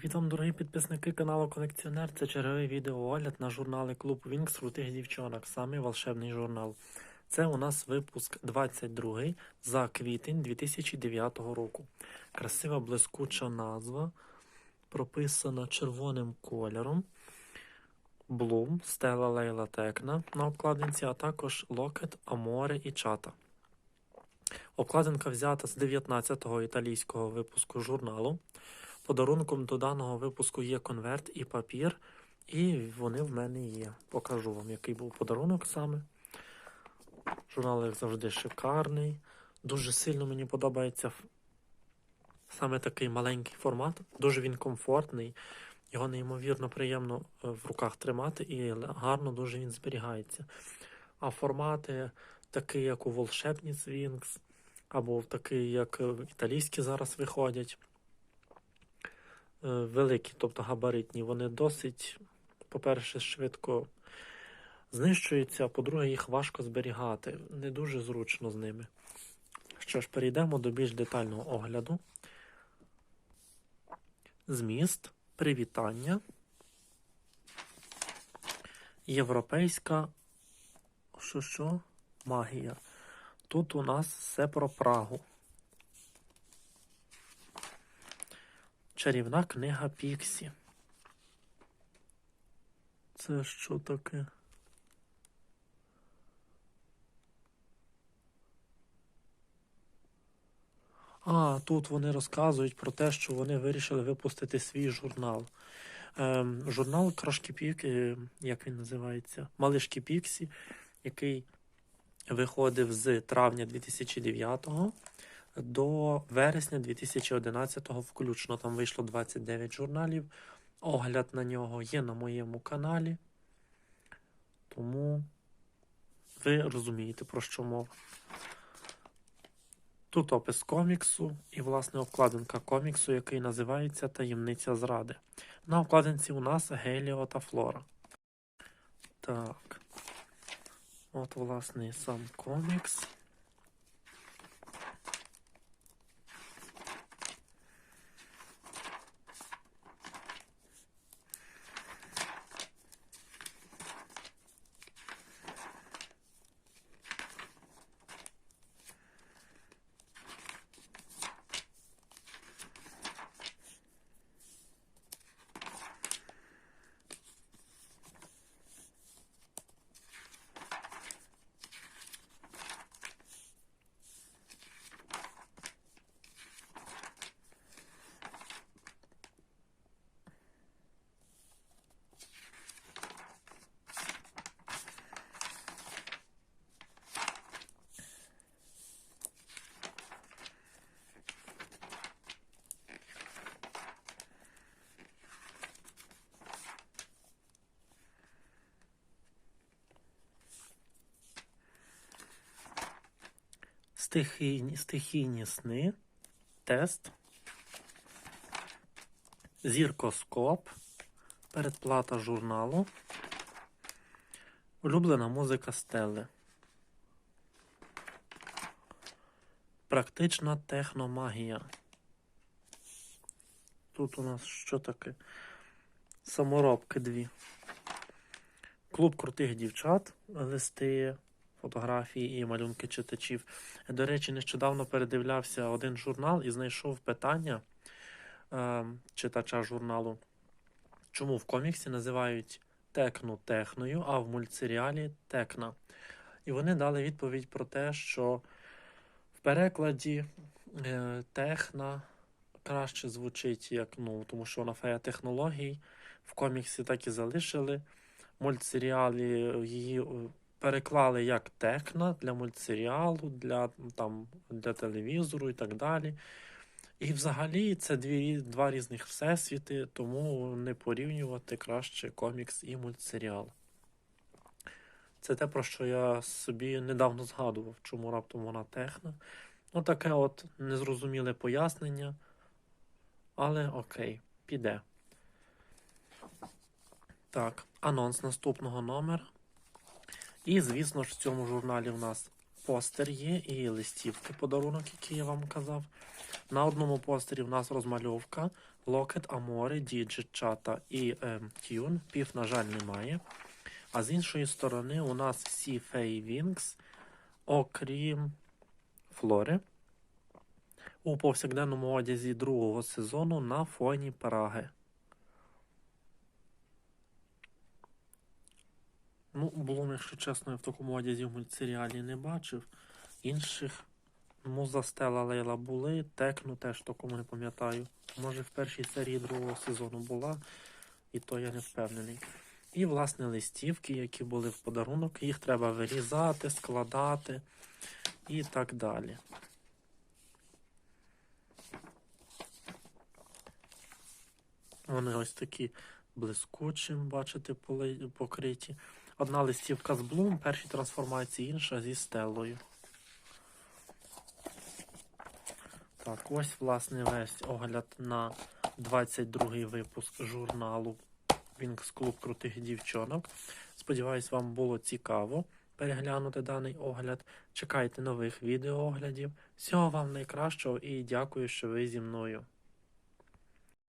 Привіт вам, дорогі підписники каналу Колекціонер. Це черговий відеоогляд на журнали Клуб Вінкс крутих дівчонок, самий волшебний журнал. Це у нас випуск 22 за квітень 2009 року. Красива блискуча назва, прописана червоним кольором. Блум, Стела Лейла Текна на обкладинці, а також Локет, Аморе і Чата. Обкладинка взята з 19-го італійського випуску журналу. Подарунком до даного випуску є конверт і папір, і вони в мене є. Покажу вам, який був подарунок саме. Журнал, як завжди, шикарний. Дуже сильно мені подобається саме такий маленький формат. Дуже він комфортний. Його неймовірно приємно е, в руках тримати і гарно дуже він зберігається. А формати, такі, як у Волшебніць Вінкс, або такий, як е, італійські зараз виходять великі, тобто габаритні, вони досить, по-перше, швидко знищуються, а по-друге, їх важко зберігати. Не дуже зручно з ними. Що ж, перейдемо до більш детального огляду. Зміст, привітання. Європейська що що? Магія. Тут у нас все про Прагу. Чарівна книга Піксі. Це що таке? А, тут вони розказують про те, що вони вирішили випустити свій журнал. Ем, журнал Крошки Пік, е, як він називається? Малишки Піксі, який виходив з травня 2009 до вересня 2011-го включно. Там вийшло 29 журналів. Огляд на нього є на моєму каналі. Тому ви розумієте, про що мова. Тут опис коміксу і, власне, обкладинка коміксу, який називається Таємниця зради. На обкладинці у нас Геліо та Флора. Так. От, власне, сам комікс. Стихійні, стихійні сни, тест, зіркоскоп, передплата журналу, улюблена музика Стелли. Практична техномагія. Тут у нас що таке? Саморобки дві. Клуб крутих дівчат, листи, фотографії і малюнки читачів. До речі, нещодавно передивлявся один журнал і знайшов питання е, читача журналу, чому в коміксі називають текну техною, а в мультсеріалі текна. І вони дали відповідь про те, що в перекладі е, техна краще звучить, як, ну, тому що вона фея технологій. В коміксі так і залишили. Мультсеріалі її е, переклали як текна для мультсеріалу, для, там, для телевізору і так далі. І взагалі це дві, два різних всесвіти, тому не порівнювати краще комікс і мультсеріал. Це те, про що я собі недавно згадував, чому раптом вона техна. Ну, таке от незрозуміле пояснення. Але окей, піде. Так, анонс наступного номера. І, звісно ж, в цьому журналі в нас постер є і листівки подарунок, який я вам казав. На одному постері в нас розмальовка Locket Amore, Digit Chata і ем, Tune. Пів, на жаль, немає. А з іншої сторони у нас всі Fey Wings, окрім Флори. У повсякденному одязі другого сезону на фоні Праги. Ну, було, якщо чесно, я в такому одязі в мультсеріалі не бачив. Інших Муза Стела Лейла були, Текну теж такому не пам'ятаю. Може в першій серії другого сезону була, і то я не впевнений. І, власне, листівки, які були в подарунок, їх треба вирізати, складати і так далі. Вони ось такі блискучі, бачите, покриті. Одна листівка з Блум, першій трансформації, інша зі Стеллою. Так, ось, власне, весь огляд на 22-й випуск журналу Вінкс Клуб крутих дівчонок. Сподіваюсь, вам було цікаво переглянути даний огляд. Чекайте нових відеооглядів. Всього вам найкращого і дякую, що ви зі мною.